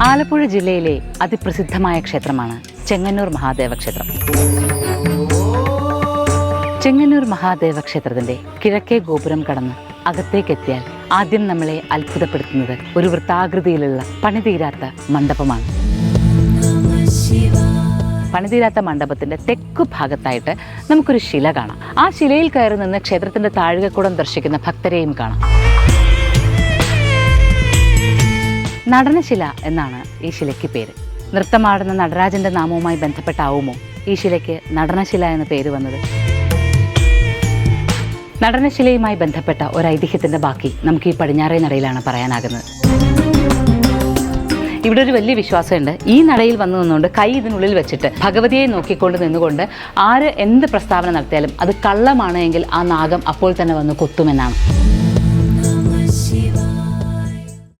ആലപ്പുഴ ജില്ലയിലെ അതിപ്രസിദ്ധമായ ക്ഷേത്രമാണ് ചെങ്ങന്നൂർ മഹാദേവ ക്ഷേത്രം ചെങ്ങന്നൂർ മഹാദേവ ക്ഷേത്രത്തിന്റെ കിഴക്കേ ഗോപുരം കടന്ന് അകത്തേക്കെത്തിയാൽ ആദ്യം നമ്മളെ അത്ഭുതപ്പെടുത്തുന്നത് ഒരു വൃത്താകൃതിയിലുള്ള പണിതീരാത്ത മണ്ഡപമാണ്. പണിതീരാത്ത മണ്ഡപത്തിന്റെ തെക്കു ഭാഗത്തായിട്ട് നമുക്കൊരു ശില കാണാം. ആ ശിലയിൽ കയറി നിന്ന് ക്ഷേത്രത്തിന്റെ താഴികക്കുടം ദർശിക്കുന്ന ഭക്തരെയും കാണാം. നടനശില എന്നാണ് ഈ ശിലയ്ക്ക് പേര്. നൃത്തമാടുന്ന നടരാജന്റെ നാമവുമായി ബന്ധപ്പെട്ടാവുമോ ഈ ശിലയ്ക്ക് നടനശില എന്ന പേര് വന്നത്? നടനശിലയുമായി ബന്ധപ്പെട്ട ഒരു ഐതിഹ്യത്തിന്റെ ബാക്കി നമുക്ക് ഈ പടിഞ്ഞാറേ നടയിലാണ് പറയാനാകുന്നത്. ഇവിടെ ഒരു വലിയ വിശ്വാസമുണ്ട്. ഈ നടയിൽ വന്നു നിന്നുകൊണ്ട് കൈ ഇതിനുള്ളിൽ വെച്ചിട്ട് ഭഗവതിയെ നോക്കിക്കൊണ്ട് നിന്നുകൊണ്ട് ആര് എന്ത് പ്രസ്താവന നടത്തിയാലും അത് കള്ളമാണ് എങ്കിൽ ആ നാഗം അപ്പോൾ തന്നെ വന്ന് കൊത്തുമെന്നാണ്.